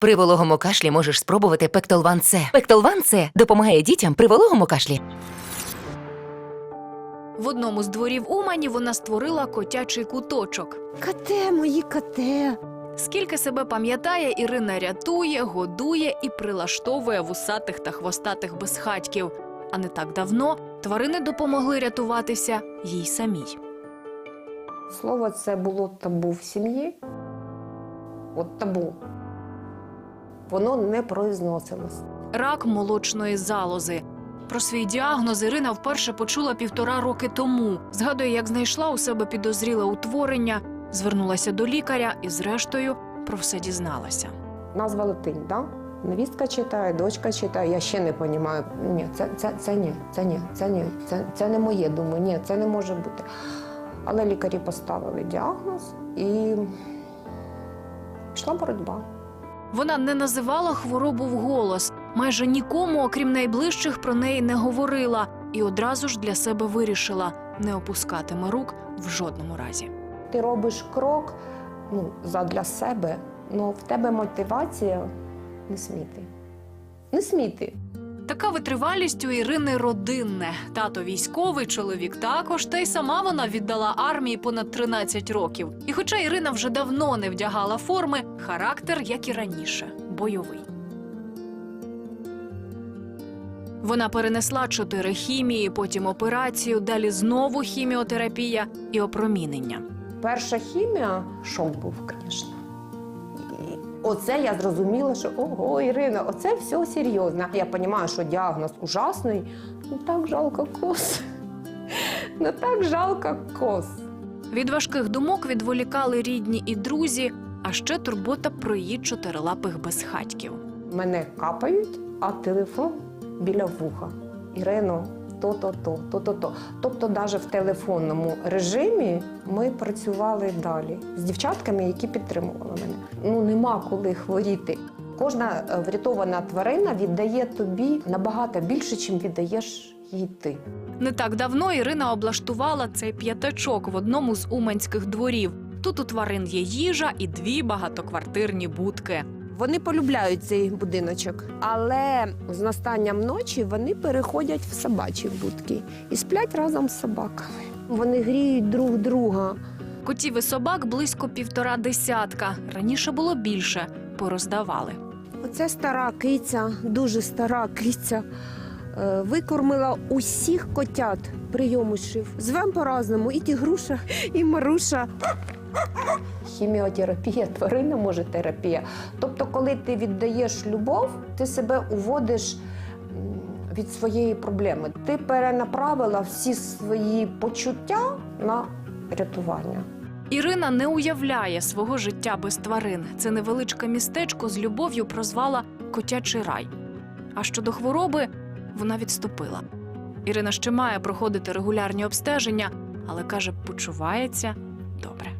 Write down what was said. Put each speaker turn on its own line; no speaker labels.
При вологому кашлі можеш спробувати Пектолван С. Пектолван С допомагає дітям при вологому кашлі.
В одному з дворів Умані вона створила котячий куточок.
Кате, мої кате.
Скільки себе пам'ятає, Ірина рятує, годує і прилаштовує вусатих та хвостатих безхатьків. А не так давно тварини допомогли рятуватися їй самій.
Слово це було табу в сім'ї. От табу. Воно не произносилось.
Рак молочної залози. Про свій діагноз Ірина вперше почула півтора роки тому. Згадує, як знайшла у себе підозріле утворення, звернулася до лікаря і, зрештою, про все дізналася.
Назва латинь, да? Невістка читає, дочка читає, я ще не розумію. Ні, це, це, це ні, це ні, це ні, це, це не моє, думаю, ні, це не може бути. Але лікарі поставили діагноз і пішла боротьба.
Вона не називала хворобу вголос, майже нікому, окрім найближчих, про неї не говорила і одразу ж для себе вирішила не опускатиме рук в жодному разі.
Ти робиш крок ну, задля себе, але в тебе мотивація не сміти. Не сміти.
Така витривалість у Ірини родинне. Тато військовий, чоловік також, та й сама вона віддала армії понад 13 років. І хоча Ірина вже давно не вдягала форми, характер, як і раніше, бойовий. Вона перенесла чотири хімії, потім операцію, далі знову хіміотерапія і опромінення.
Перша хімія шок був, звісно. Оце я зрозуміла, що ого, Ірина, оце все серйозно. Я розумію, що діагноз ужасний. Ну так жалко кос. Ну так жалко кос.
Від важких думок відволікали рідні і друзі, а ще турбота про її чотирилапих безхатьків.
Мене капають, а телефон біля вуха. Ірино, то-то, то, то-то, то. Тобто, навіть в телефонному режимі ми працювали далі з дівчатками, які підтримували мене. Ну нема коли хворіти. Кожна е, врятована тварина віддає тобі набагато більше, чим віддаєш їй ти.
Не так давно Ірина облаштувала цей п'ятачок в одному з уманських дворів. Тут у тварин є їжа і дві багатоквартирні будки.
Вони полюбляють цей будиночок, але з настанням ночі вони переходять в собачі будки і сплять разом з собаками. Вони гріють друг друга.
Котів і собак близько півтора десятка. Раніше було більше, пороздавали.
Оце стара киця, дуже стара киця. Е, Викормила усіх котят прийомишів. Звем по-разному, і тігруша, і маруша. Хіміотерапія, тварина може терапія. Тобто, коли ти віддаєш любов, ти себе уводиш від своєї проблеми. Ти перенаправила всі свої почуття на рятування.
Ірина не уявляє свого життя без тварин. Це невеличке містечко з любов'ю прозвала котячий рай. А щодо хвороби вона відступила. Ірина ще має проходити регулярні обстеження, але каже, почувається добре.